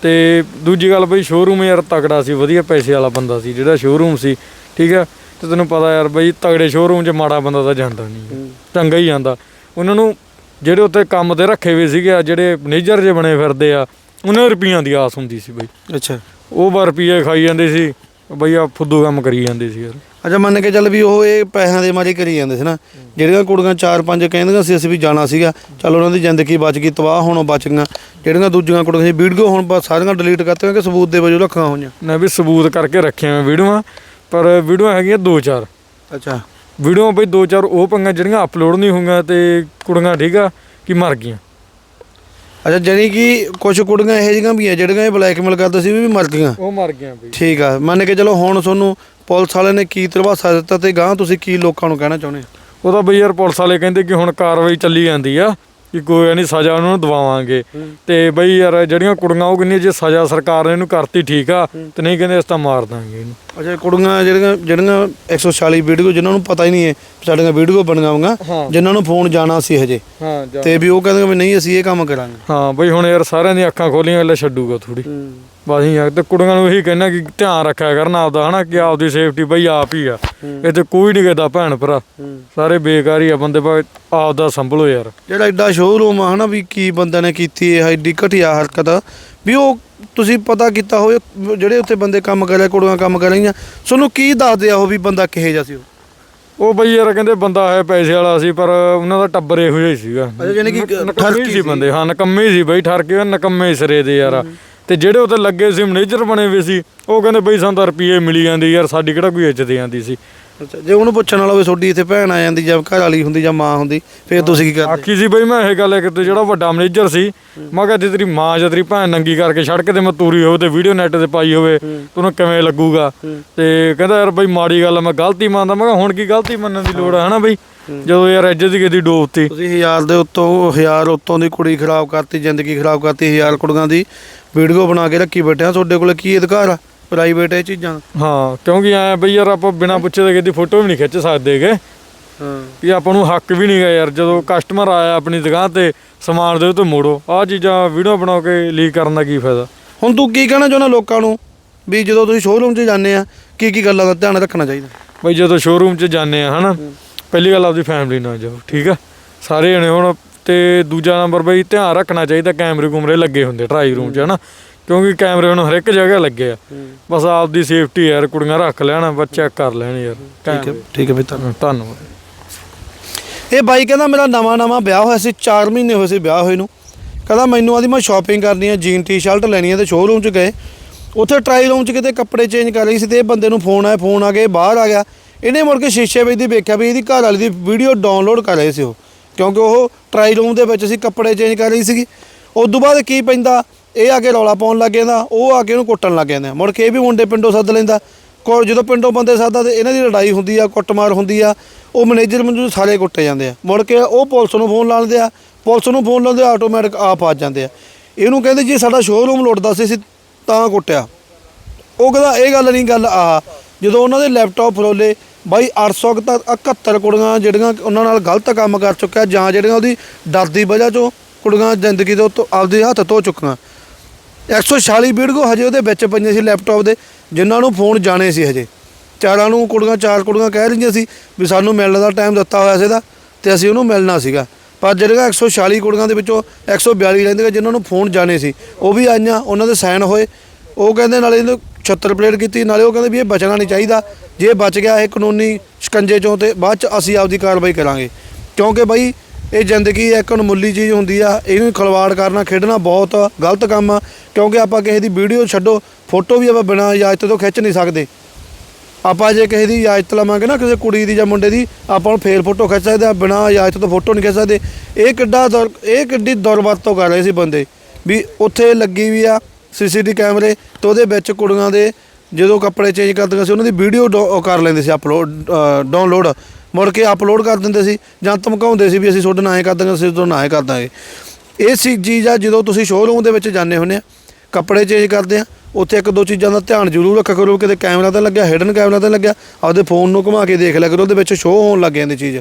B: ਤੇ ਦੂਜੀ ਗੱਲ ਬਈ ਸ਼ੋਰੂਮ ਯਾਰ ਤਕੜਾ ਸੀ ਵਧੀਆ ਪੈਸੇ ਵਾਲਾ ਬੰਦਾ ਸੀ ਜਿਹੜਾ ਸ਼ੋਰੂਮ ਸੀ ਠੀਕ ਆ? ਤੇ ਤੈਨੂੰ ਪਤਾ ਯਾਰ ਬਈ ਤਗੜੇ ਸ਼ੋਰੂਮ 'ਚ ਮਾੜਾ ਬੰਦਾ ਤਾਂ ਜਾਂਦਾ ਨਹੀਂ ਚੰਗਾ ਹੀ ਜਾਂਦਾ। ਉਹਨਾਂ ਨੂੰ ਜਿਹੜੇ ਉੱਤੇ ਕੰਮ ਤੇ ਰੱਖੇ ਹੋਏ ਸੀਗੇ ਆ ਜਿਹੜੇ ਮੈਨੇਜਰ ਜੇ ਬਣੇ ਫਿਰਦੇ ਆ ਉਹਨਾਂ ਰੁਪਈਆਂ ਦੀ ਆਸ ਹੁੰਦੀ ਸੀ ਬਈ।
A: ਅੱਛਾ।
B: ਉਹ ਬਾ ਰੁਪਈਏ ਖਾਈ ਜਾਂਦੇ ਸੀ ਬਈ ਆ ਫੁੱਦੂ ਕੰਮ ਕਰੀ ਜਾਂਦੇ ਸੀ ਯਾਰ।
A: ਅੱਛਾ ਮੰਨ ਕੇ ਚੱਲ ਵੀ ਉਹ ਇਹ ਪੈਸਿਆਂ ਦੇ ਮਾਰੇ ਕਰੀ ਜਾਂਦੇ ਸੀ ਨਾ। ਜਿਹੜੀਆਂ ਕੁੜੀਆਂ ਚਾਰ ਪੰਜ ਕਹਿੰਦੀਆਂ ਸੀ ਅਸੀਂ ਵੀ ਜਾਣਾ ਸੀਗਾ। ਚੱਲ ਉਹਨਾਂ ਦੀ ਜ਼ਿੰਦਗੀ ਬਚ ਗਈ ਤਬਾਹ ਹੋਣੋਂ ਬਚ ਗਈਆਂ। ਜਿਹੜੀਆਂ ਦੂਜੀਆਂ ਕੁੜੀਆਂ ਸੀ ਵੀਡੀਓ ਹੁਣ ਬਸ ਸਾਰੀਆਂ ਡਿਲੀਟ ਕਰਤੀਆਂ ਕਿ ਸਬੂਤ ਦੇ ਵਜੋਂ ਰੱਖੀਆਂ ਹੋਈਆਂ।
B: ਨਾ ਵੀ ਸਬੂਤ ਕਰਕੇ ਰੱਖਿਆ ਮੈਂ ਵੀਡੀਓਆਂ ਪਰ ਵੀਡੀਓ ਹੈਗੀਆਂ ਦੋ ਚਾਰ।
A: ਅੱਛਾ।
B: ਵੀਡੀਓ ਬਈ ਦੋ ਚਾਰ ਉਹ ਪੰਗਾ ਜਿਹੜੀਆਂ ਅਪਲੋਡ ਨਹੀਂ ਹੋਈਆਂ ਤੇ ਕੁੜੀਆਂ ਠੀਕ ਆ ਕਿ ਮਰ ਗਈਆਂ।
A: ਅੱਛਾ ਜਾਨੀ ਕਿ ਕੁਝ ਕੁੜੀਆਂ ਇਹੋ ਜਿਹੀਆਂ ਵੀ ਆ ਜਿਹੜੀਆਂ ਇਹ ਬਲੈਕਮੇਲ ਕਰਦੇ ਸੀ ਵੀ ਮਰ ਗਈਆਂ।
B: ਉਹ ਮਰ ਗਈਆਂ ਬਈ।
A: ਠੀਕ ਆ ਮੰਨ ਕੇ ਚਲੋ ਹੁਣ ਤੁਹਾਨੂੰ ਪੁਲਿਸ ਵਾਲਿਆਂ ਨੇ ਕੀ ਤਰਵਾਸਾ ਦਿੱਤਾ ਤੇ ਗਾਂ ਤੁਸੀਂ ਕੀ ਲੋਕਾਂ ਨੂੰ ਕਹਿਣਾ ਚਾਹੁੰਦੇ ਹੋ?
B: ਉਹ ਤਾਂ ਬਈ ਯਾਰ ਪੁਲਿਸ ਵਾਲੇ ਕਹਿੰਦੇ ਕਿ ਹੁਣ ਕਾਰਵਾਈ ਚੱਲੀ ਜਾਂਦੀ ਆ। ਕਿ ਕੋਈ ਨਹੀਂ ਸਜ਼ਾ ਉਹਨਾਂ ਨੂੰ ਦਵਾਵਾਂਗੇ। ਤੇ ਬਈ ਯਾਰ ਜਿਹੜੀਆਂ ਕੁੜੀਆਂ ਉਹ ਕਹਿੰਦੀਆਂ ਜੇ ਸਜ਼ਾ ਸਰਕਾਰ ਨੇ ਇਹਨੂੰ ਕਰਤੀ ਠੀਕ ਆ ਤੇ ਨਹੀਂ ਕਹਿੰਦੇ ਇਸ ਤਾਂ ਮਾਰ ਦਾਂਗੇ ਇਹਨੂੰ।
A: ਅੱਛਾ ਕੁੜੀਆਂ ਜਿਹੜੀਆਂ ਜਿਹੜੀਆਂ 146 ਵੀਡੀਓ ਜਿਨ੍ਹਾਂ ਨੂੰ ਪਤਾ ਹੀ ਨਹੀਂ ਹੈ ਸਾਡੀਆਂ ਵੀਡੀਓ ਹੋਈਆਂ
B: ਹਾਂ।
A: ਜਿਨ੍ਹਾਂ ਨੂੰ ਫੋਨ ਜਾਣਾ ਸੀ ਹਜੇ।
B: ਹਾਂ
A: ਤੇ ਵੀ ਉਹ ਕਹਿੰਦੇ ਵੀ ਨਹੀਂ ਅਸੀਂ ਇਹ ਕੰਮ ਕਰਾਂਗੇ।
B: ਹਾਂ ਬਈ ਹੁਣ ਯਾਰ ਸਾਰਿਆਂ ਦੀਆਂ ਅੱਖਾਂ ਖੋਲੀਆਂ ਲੈ ਛੱਡੂਗਾ ਥੋੜੀ ਬਸ ਹੀ ਆ ਤੇ ਕੁੜੀਆਂ ਨੂੰ ਇਹੀ ਕਹਿਣਾ ਕਿ ਧਿਆਨ ਰੱਖਿਆ ਕਰਨ ਆਪਦਾ ਹਨਾ ਕਿ ਆਪਦੀ ਸੇਫਟੀ ਬਈ ਆਪ ਹੀ ਆ। ਤੇ ਕੋਈ ਨਹੀਂ ਕਹਿੰਦਾ ਭੈਣ ਭਰਾ। ਸਾਰੇ ਬੇਕਾਰ ਆ ਬੰਦੇ ਭਾਵੇਂ ਆਪਦਾ ਸੰਭਲੋ ਯਾਰ।
A: ਜਿਹੜਾ ਐਡਾ ਸ਼ੋਰੂਮ ਆ ਹਨਾ ਵੀ ਕੀ ਬੰਦੇ ਨੇ ਕੀਤੀ ਇਹ ਐਡੀ ਘਟੀਆ ਹਰਕਤ ਵੀ ਉਹ ਤੁਸੀਂ ਪਤਾ ਕੀਤਾ ਹੋਵੇ ਜਿਹੜੇ ਉੱਥੇ ਬੰਦੇ ਕੰਮ ਕਰ ਰਹੇ ਕੁੜੀਆਂ ਕੰਮ ਕਰ ਰਹੀਆਂ ਤੁਹਾਨੂੰ ਕੀ ਦੱਸਦੇ ਆ ਉਹ ਵੀ ਬੰਦਾ ਕਿਹੇ ਜਿਹਾ ਸੀ ਉਹ?
B: ਉਹ ਬਈ ਯਾਰ ਕਹਿੰਦੇ ਬੰਦਾ ਹੈ ਪੈਸੇ ਵਾਲਾ ਸੀ ਪਰ ਉਹਨਾਂ ਦਾ ਟੱਬਰ ਇਹੋ ਜਿਹਾ ਸੀਗਾ।
A: ਅੱਛਾ, ਯਾਨੀ ਕਿ ਠਰਕੀ
B: ਸੀ
A: ਸੀ।
B: ਬੰਦੇ ਹਾਂ ਨਕੰਮੇ ਸੀ ਬਈ ਠਰਕੇ ਨਕੰਮੇ ਸਿਰੇ ਦੇ ਯਾਰ। ਤੇ ਜਿਹੜੇ ਉੱਥੇ ਲੱਗੇ ਸੀ ਮੈਨੇਜਰ ਬਣੇ ਹੋਏ ਸੀ ਉਹ ਕਹਿੰਦੇ ਬਈ ਸਾਨੂੰ ਤਾਂ ਰੁਪਏ ਮਿਲੀ ਜਾਂਦੇ ਯਾਰ ਸਾਡੀ ਕਿਹੜਾ ਕੋਈ ਇੱਜ਼ਤ ਜਾਂਦੀ ਸੀ।
A: ਅੱਛਾ ਜੇ ਉਹਨੂੰ ਪੁੱਛਣ ਵਾਲਾ ਹੋਵੇ ਤੁਹਾਡੀ ਇੱਥੇ ਭੈਣ ਆ ਜਾਂਦੀ ਜਾਂ ਘਰ ਵਾਲੀ ਹੁੰਦੀ ਜਾਂ ਮਾਂ ਹੁੰਦੀ ਫਿਰ ਤੁਸੀਂ ਕੀ ਕਰਦੇ?
B: ਆਖੀ ਸੀ ਬਈ ਮੈਂ ਇਹ ਗੱਲ ਕਿ ਤੂੰ ਜਿਹੜਾ ਵੱਡਾ ਮੈਨੇਜਰ ਸੀ ਮੈਂ ਕਿਹਾ ਜੇ ਤੇਰੀ ਮਾਂ ਜਾਂ ਤੇਰੀ ਭੈਣ ਨੰਗੀ ਕਰਕੇ ਸੜਕ ਤੇ ਮੈਂ ਤੂਰੀ ਹੋਵੇ ਤੇ ਵੀਡੀਓ ਨੈਟ ਤੇ ਪਾਈ ਹੋਵੇ ਤੈਨੂੰ ਕਿਵੇਂ ਲੱਗੂਗਾ? ਤੇ ਕਹਿੰਦਾ ਯਾਰ ਬਈ ਮਾੜੀ ਗੱਲ ਮੈਂ ਗਲਤੀ ਮੰਨਦਾ ਮੈਂ ਕਿਹਾ ਹੁਣ ਕੀ ਗਲਤੀ ਮੰਨਣ ਦੀ ਲੋੜ ਹੈ ਹਨਾ ਬਈ? ਜਦੋਂ ਯਾਰ ਇੱਜ਼ਤ ਦੀ ਕਿਦੀ ਡੋਬਤੀ
A: ਤੁਸੀਂ ਹਜ਼ਾਰ ਦੇ ਉੱਤੋਂ ਹਜ਼ਾਰ ਉੱਤੋਂ ਦੀ ਕੁੜੀ ਖਰਾਬ ਕਰਤੀ ਜ਼ਿੰਦਗੀ ਖਰਾਬ ਕਰਤੀ ਹਜ਼ਾਰ ਕੁੜੀਆਂ ਦੀ ਵੀਡੀਓ ਬਣਾ ਕੇ ਰੱਖੀ ਬੈਠੇ ਆ ਤੁਹਾਡੇ ਕੋਲ ਕੀ ਅਧਿਕਾਰ ਆ? ਪ੍ਰਾਈਵੇਟ ਇਹ ਚੀਜ਼ਾਂ ਦਾ?
B: ਹਾਂ ਕਿਉਂਕਿ ਐ ਬਈ ਯਾਰ ਆਪਾਂ ਬਿਨਾਂ ਪੁੱਛੇ ਤੇ ਕਿਦੀ ਫੋਟੋ ਵੀ ਨਹੀਂ ਖਿੱਚ ਸਕਦੇਗੇ
A: ਹਾਂ।
B: ਵੀ ਆਪਾਂ ਨੂੰ ਹੱਕ ਵੀ ਨਹੀਂਗਾ ਯਾਰ ਜਦੋਂ ਕਸਟਮਰ ਆਇਆ ਆਪਣੀ ਦੁਕਾਨ ਤੇ ਸਮਾਨ ਦੇ ਤੋਂ ਮੋੜੋ ਆਹ ਚੀਜ਼ਾਂ ਵੀਡੀਓ ਬਣਾ ਕੇ ਲੀਕ ਕਰਨ ਦਾ ਕੀ ਫਾਇਦਾ?
A: ਹੁਣ ਤੂੰ ਕੀ ਕਹਿਣਾ ਚਾਹੁੰਦਾ ਲੋਕਾਂ ਨੂੰ? ਵੀ ਜਦੋਂ ਤੁਸੀਂ ਸ਼ੋਰੂਮ 'ਚ ਜਾਂਦੇ ਆ ਕੀ ਕੀ ਗੱਲਾਂ ਦਾ ਧਿਆਨ ਰੱਖਣਾ ਚਾਹੀਦਾ?
B: ਬਈ ਜਦੋਂ ਸ਼ੋਰੂਮ 'ਚ ਜਾਂਦੇ ਆ ਹਨਾ? ਪਹਿਲੀ ਗੱਲ ਆਪਦੀ ਫੈਮਿਲੀ ਨਾਲ ਜਾਓ ਠੀਕ ਆ? ਸਾਰੇ ਜਣੇ ਹੁਣ ਤੇ ਦੂਜਾ ਨੰਬਰ ਬਈ ਧਿਆਨ ਰੱਖਣਾ ਚਾਹੀਦਾ ਕੈਮਰੇ ਕੁਮਰੇ ਲੱਗੇ ਹੁੰਦੇ ਟਰਾਈ ਰੂਮ 'ਚ ਹਨਾ? ਕਿਉਂਕਿ ਕੈਮਰੇ ਹੁਣ ਹਰ ਇੱਕ ਜਗ੍ਹਾ ਲੱਗੇ ਆ। ਬਸ ਆਪਦੀ ਸੇਫਟੀ ਯਾਰ ਕੁੜੀਆਂ ਰੱਖ ਲੈਣ ਬਸ ਚੈੱਕ ਕਰ ਲੈਣ ਯਾਰ।
A: ਠੀਕ ਹੈ ਠੀਕ ਹੈ ਬਈ ਧੰਨਵਾਦ
B: ਧੰਨਵਾਦ।
A: ਇਹ ਬਾਈ ਕਹਿੰਦਾ ਮੇਰਾ ਨਵਾਂ ਨਵਾਂ ਵਿਆਹ ਹੋਇਆ ਸੀ 4 ਮਹੀਨੇ ਹੋਏ ਸੀ ਵਿਆਹ ਹੋਏ ਨੂੰ। ਕਹਿੰਦਾ ਮੈਨੂੰ ਆਦੀ ਮੈਂ ਸ਼ਾਪਿੰਗ ਕਰਨੀ ਹੈ ਜੀਨ ਟੀ-ਸ਼ਰਟ ਲੈਣੀ ਹੈ ਤੇ ਸ਼ੋਰੂਮ 'ਚ ਗਏ। ਉੱਥੇ ਟਰਾਈ ਰੂਮ 'ਚ ਕਿਤੇ ਕੱਪੜੇ ਚੇਂਜ ਕਰ ਰਹੀ ਸੀ ਤੇ ਇਹ ਬੰਦੇ ਨੂੰ ਫੋਨ ਆਇਆ ਫੋਨ ਆ ਕੇ ਬਾਹਰ ਆ ਗਿਆ। ਇਹਨੇ ਮੁੜ ਕੇ ਸ਼ੀਸ਼ੇ ਵਿੱਚ ਦੀ ਵੇਖਿਆ ਵੀ ਇਹਦੀ ਘਰ ਵਾਲੀ ਦੀ ਵੀਡੀਓ ਡਾਊਨਲੋਡ ਕਰ ਰਹੇ ਸੀ ਉਹ। ਕਿਉਂਕਿ ਉਹ ਟਰਾਈ ਰੂਮ ਦੇ ਵਿੱਚ ਸੀ ਕੱਪੜੇ ਚੇਂਜ ਕਰ ਰਹੀ ਸੀਗੀ। ਉਸ ਤੋਂ ਬਾਅਦ ਕੀ ਪੈਂਦਾ, ਇਹ ਆ ਕੇ ਰੌਲਾ ਪਾਉਣ ਲੱਗ ਜਾਂਦਾ, ਉਹ ਆ ਕੇ ਉਹਨੂੰ ਕੁੱਟਣ ਲੱਗ ਜਾਂਦਾ। ਮੁੜ ਕੇ ਇਹ ਵੀ ਮੁੰਡੇ ਪਿੰਡੋਂ ਸੱਦ ਲੈਂਦਾ। ਕੋ ਜਦੋਂ ਪਿੰਡੋਂ ਬੰਦੇ ਸੱਦਦਾ ਤੇ ਇਹਨਾਂ ਦੀ ਲੜਾਈ ਹੁੰਦੀ ਆ, ਕੁੱਟਮਾਰ ਹੁੰਦੀ ਆ, ਉਹ ਮੈਨੇਜਰ ਮੈਨੂੰ ਸਾਰੇ ਕੁੱਟੇ ਜਾਂਦੇ ਆ। ਮੁੜ ਕੇ ਉਹ ਪੁਲਿਸ ਨੂੰ ਫੋਨ ਲਾਉਂਦੇ ਆ। ਪੁਲਿਸ ਨੂੰ ਫੋਨ ਲਾਉਂਦੇ ਆਟੋਮੈਟਿਕ ਆਪ ਆ ਜਾਂਦੇ ਆ। ਇਹਨੂੰ ਕਹਿੰਦੇ ਜੀ ਸਾਡਾ ਸ਼ੋਰੂਮ ਲੁੱਟਦਾ ਸੀ, ਅਸੀਂ ਤਾਂ ਕੁੱਟਿਆ। ਉਹ ਕਹਿੰਦਾ, ਇਹ ਗੱਲ ਨਹੀਂ, ਗੱਲ ਆ। ਜਦੋਂ ਉਹਨਾਂ ਦੇ ਲੈਪਟਾਪ ਫਰੋਲੇ, ਬਾਈ 800 ਕੁ ਤੱਕ 71 ਕੁੜੀਆਂ ਜਿਹੜੀਆਂ ਉਹਨਾਂ ਨਾਲ ਗਲਤ ਕੰਮ ਕਰ ਚੁੱਕਿਆ ਜਾਂ ਜਿਹੜੀਆਂ ਉਹਦੀ ਡਰ ਦੀ ਵਜ੍ਹਾ ਚੋਂ ਕੁੜੀਆਂ ਜ਼ਿੰਦਗੀ ਦੇ ਉੱਤੋਂ ਆਪਦੇ ਹੱਥ ਧੋ ਚੁੱਕੀਆਂ। 146 ਵੀਡੀਓ ਹਜੇ ਉਹਦੇ ਵਿੱਚ ਪਈਆਂ ਸੀ ਲੈਪਟਾਪ ਦੇ, ਜਿਨ੍ਹਾਂ ਨੂੰ ਫੋਨ ਜਾਣੇ ਸੀ ਹਜੇ। ਚਾਰਾਂ ਨੂੰ ਕੁੜੀਆਂ, ਚਾਰ ਕੁੜੀਆਂ ਕਹਿ ਰਹੀਆਂ ਸੀ ਵੀ ਸਾਨੂੰ ਮਿਲਣ ਦਾ ਟਾਈਮ ਦਿੱਤਾ ਹੋਇਆ ਸੀਗਾ ਤੇ ਅਸੀਂ ਉਹਨੂੰ ਮਿਲਣਾ ਸੀਗਾ। ਪਰ ਜਿਹੜੀਆਂ 146 ਕੁੜੀਆਂ ਦੇ ਵਿੱਚੋਂ 142 ਰਹਿੰਦੀਆਂ ਜਿਨ੍ਹਾਂ ਨੂੰ ਫੋਨ ਜਾਣੇ ਸੀ, ਉਹ ਵੀ ਆਈਆਂ, ਉਹਨਾਂ ਦੇ ਸਾਈਨ ਹੋਏ। ਉਹ ਕਹਿੰਦੇ ਨਾਲੇ 76 ਪਲੇਟ ਕੀਤੀ, ਨਾਲੇ ਉਹ ਕਹਿੰਦੇ ਵੀ ਇਹ ਬਚਣਾ ਨਹੀਂ ਚਾਹੀਦਾ। ਜੇ ਬਚ ਗਿਆ ਇਹ ਕਾਨੂੰਨੀ ਸ਼ਿਕੰਜੇ ਚੋਂ ਤੇ ਬਾਅਦ ਚ ਅਸੀਂ ਆਪਦੀ ਕਾਰਵਾਈ ਕਰਾਂਗੇ। ਕਿਉਂਕਿ ਬਈ ਇਹ ਜ਼ਿੰਦਗੀ ਇੱਕ ਅਣਮੁੱਲੀ ਚੀਜ਼ ਹੁੰਦੀ ਆ, ਇਹਨੂੰ ਖਲਵਾੜ ਕਰਨਾ, ਖੇਡਣਾ ਬਹੁਤ ਗਲਤ ਕੰਮ ਆ। ਕਿਉਂਕਿ ਆਪਾਂ ਕਿਸੇ ਦੀ ਵੀਡੀਓ ਛੱਡੋ, ਫੋਟੋ ਵੀ ਆਪਾਂ ਬਿਨਾਂ ਇਜਾਜ਼ਤ ਤੋਂ ਖਿੱਚ ਨਹੀਂ ਸਕਦੇ। ਆਪਾਂ ਜੇ ਕਿਸੇ ਦੀ ਇਜਾਜ਼ਤ ਲਵਾਂਗੇ ਨਾ, ਕਿਸੇ ਕੁੜੀ ਦੀ ਜਾਂ ਮੁੰਡੇ ਦੀ, ਆਪਾਂ ਨੂੰ ਫੇਰ ਫੋਟੋ ਖਿੱਚ ਸਕਦੇ ਆ, ਬਿਨਾਂ ਇਜਾਜ਼ਤ ਤੋਂ ਫੋਟੋ ਨਹੀਂ ਖਿੱਚ ਸਕਦੇ। ਇਹ ਕਿੱਡਾ ਦੁਰ- ਇਹ ਕਿੱਡੀ ਦੁਰਵਰਤੋਂ ਕਰ ਰਹੇ ਸੀ ਬੰਦੇ। ਵੀ ਉੱਥੇ ਲੱਗੀ ਵੀ ਆ ਸੀਸੀਟੀ ਕੈਮਰੇ ਤੇ ਉਹਦੇ ਵਿੱਚ ਕੁੜੀਆਂ ਦੇ ਜਦੋਂ ਕੱਪੜੇ ਚੇਂਜ ਕਰਦੀਆਂ ਸੀ, ਉਹਨਾਂ ਦੀ ਵੀਡੀਓ ਕਰ ਲੈਂਦੇ ਸੀ ਅਪਲੋਡ ਡਾਊਨਲੋਡ ਮੁੜ ਕੇ ਅਪਲੋਡ ਕਰ ਦਿੰਦੇ ਸੀ, ਜਾਂ ਧਮਕਾਉਂਦੇ ਸੀ ਵੀ ਅਸੀਂ ਤੁਹਾਡੇ ਨਾਲ ਐਂ ਕਰ ਦਾਂਗੇ, ਅਸੀਂ ਤੁਹਾਡੇ ਨਾਲ ਐਂ ਕਰ ਦਾਂਗੇ। ਇਹ ਸੀ ਚੀਜ਼ ਆ, ਜਦੋਂ ਤੁਸੀਂ ਸ਼ੋਰੂਮ ਦੇ ਵਿੱਚ ਜਾਂਦੇ ਹੁੰਦੇ ਆ, ਕੱਪੜੇ ਚੇਂਜ ਕਰਦੇ ਆ, ਉੱਥੇ ਇੱਕ ਦੋ ਚੀਜ਼ਾਂ ਦਾ ਧਿਆਨ ਜ਼ਰੂਰ ਰੱਖਿਆ ਕਰੋ, ਕਿਤੇ ਕੈਮਰਾ ਤਾਂ ਲੱਗਿਆ ਹਿਡਨ ਕੈਮਰਾ ਤਾਂ ਲੱਗਿਆ, ਆਪਦੇ ਫੋਨ ਨੂੰ ਘੁਮਾ ਕੇ ਦੇਖ ਲਿਆ ਕਰੋ, ਉਹਦੇ ਵਿੱਚ ਸ਼ੋਅ ਹੋਣ ਲੱਗ ਜਾਂਦੀ ਚੀਜ਼।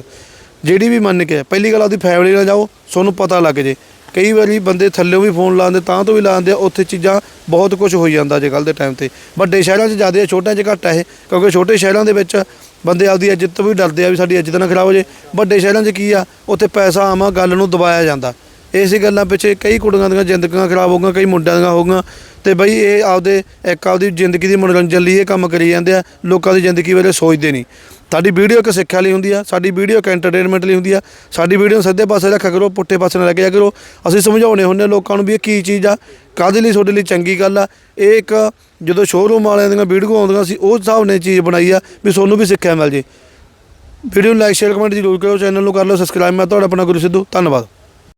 A: ਜਿਹੜੀ ਵੀ ਮੰਨ ਕੇ, ਪਹਿਲੀ ਗੱਲ ਆਪਦੀ ਫੈਮਿਲੀ ਨਾਲ ਜਾਓ, ਤੁਹਾਨੂੰ ਪਤਾ ਲੱਗ ਜੇ। ਕਈ ਵਾਰੀ ਬੰਦੇ ਥੱਲੇੋਂ ਵੀ ਫੋਨ ਲਾਉਂਦੇ, ਤਾਂ ਤੋਂ ਵੀ ਲਾਉਂਦੇ ਆ, ਉੱਥੇ ਚੀਜ਼ਾਂ ਬਹੁਤ ਕੁਝ ਹੋਈ ਜਾਂਦਾ ਅੱਜ ਕੱਲ੍ਹ ਦੇ ਟਾਈਮ ਤੇ। ਵੱਡੇ ਸ਼ਹਿਰਾਂ 'ਚ ਜ਼ਿਆਦਾ, ਛੋਟਿਆਂ 'ਚ ਘੱਟ ਆ ਇਹ, ਕਿਉਂਕਿ ਛੋਟੇ ਸ਼ਹਿਰਾਂ ਦੇ ਵਿੱਚ ਬੰਦੇ ਆਪਦੀ ਇੱਜ਼ਤ ਤੋਂ ਵੀ ਡਰਦੇ ਆ ਵੀ ਸਾਡੀ ਇੱਜ਼ਤ ਨਾ ਖਰਾਬ ਹੋ ਜੇ ਵੱਡੇ ਸ਼ਹਿਰਾਂ 'ਚ ਕੀ ਆ, ਉੱਥੇ ਪੈਸਾ ਆਮਾ ਗੱਲ ਨੂੰ ਦਬਾਇਆ ਜਾਂਦਾ। ਇਸੇ ਗੱਲਾਂ ਪਿੱਛੇ ਕਈ ਕੁੜੀਆਂ ਦੀਆਂ ਜ਼ਿੰਦਗੀਆਂ ਖਰਾਬ ਹੋ ਗਈਆਂ, ਕਈ ਮੁੰਡਿਆਂ ਦੀਆਂ ਹੋ ਗਈਆਂ। ਤੇ ਬਈ ਇਹ ਆਪਦੇ, ਇੱਕ ਆਪਦੀ ਜ਼ਿੰਦਗੀ ਦੀ ਮਨੋਰੰਜਨ ਲਈ ਇਹ ਕੰਮ ਕਰੀ ਜਾਂਦੇ ਆ, ਲੋਕਾਂ ਦੀ ਜ਼ਿੰਦਗੀ ਬਾਰੇ ਸੋਚਦੇ ਨਹੀਂ। ਸਾਡੀ ਵੀਡੀਓ ਇੱਕ ਸਿੱਖਿਆ ਲਈ ਹੁੰਦੀ ਆ, ਸਾਡੀ ਵੀਡੀਓ ਇੱਕ ਐਂਟਰਟੇਨਮੈਂਟ ਲਈ ਹੁੰਦੀ ਆ। ਸਾਡੀ ਵੀਡੀਓ ਨੂੰ ਸਿੱਧੇ ਪਾਸੇ ਰੱਖਿਆ ਕਰੋ, ਪੁੱਠੇ ਪਾਸੇ ਨਾ ਲੈ ਕੇ ਜਾ ਕਰੋ। ਅਸੀਂ ਸਮਝਾਉਣੇ ਹੁੰਦੇ ਹਾਂ ਲੋਕਾਂ ਨੂੰ ਵੀ ਇਹ ਕੀ ਚੀਜ਼ ਆ, ਕਾਹਦੇ ਲਈ ਤੁਹਾਡੇ ਲਈ ਚੰਗੀ ਗੱਲ ਆ। ਇਹ ਇੱਕ ਜਦੋਂ ਸ਼ੋਰੂਮ ਵਾਲਿਆਂ ਦੀਆਂ ਵੀਡੀਓ ਆਉਂਦੀਆਂ ਸੀ ਉਸ ਹਿਸਾਬ ਨੇ ਚੀਜ਼ ਬਣਾਈ ਆ ਵੀ ਤੁਹਾਨੂੰ ਵੀ ਸਿੱਖਿਆ ਮਿਲ ਜੇ। ਵੀਡੀਓ ਨੂੰ ਲਾਈਕ ਸ਼ੇਅਰ ਕਮੈਂਟ ਜ਼ਰੂਰ ਕਰੋ ਚੈਨਲ ਨੂੰ ਕਰ ਲਓ ਸਬਸਕ੍ਰਾਈਬ ਮੈਂ ਤੁਹਾਡਾ ਆਪਣਾ ਗੁਰੂ ਸਿੱਧੂ, ਧੰਨਵਾਦ।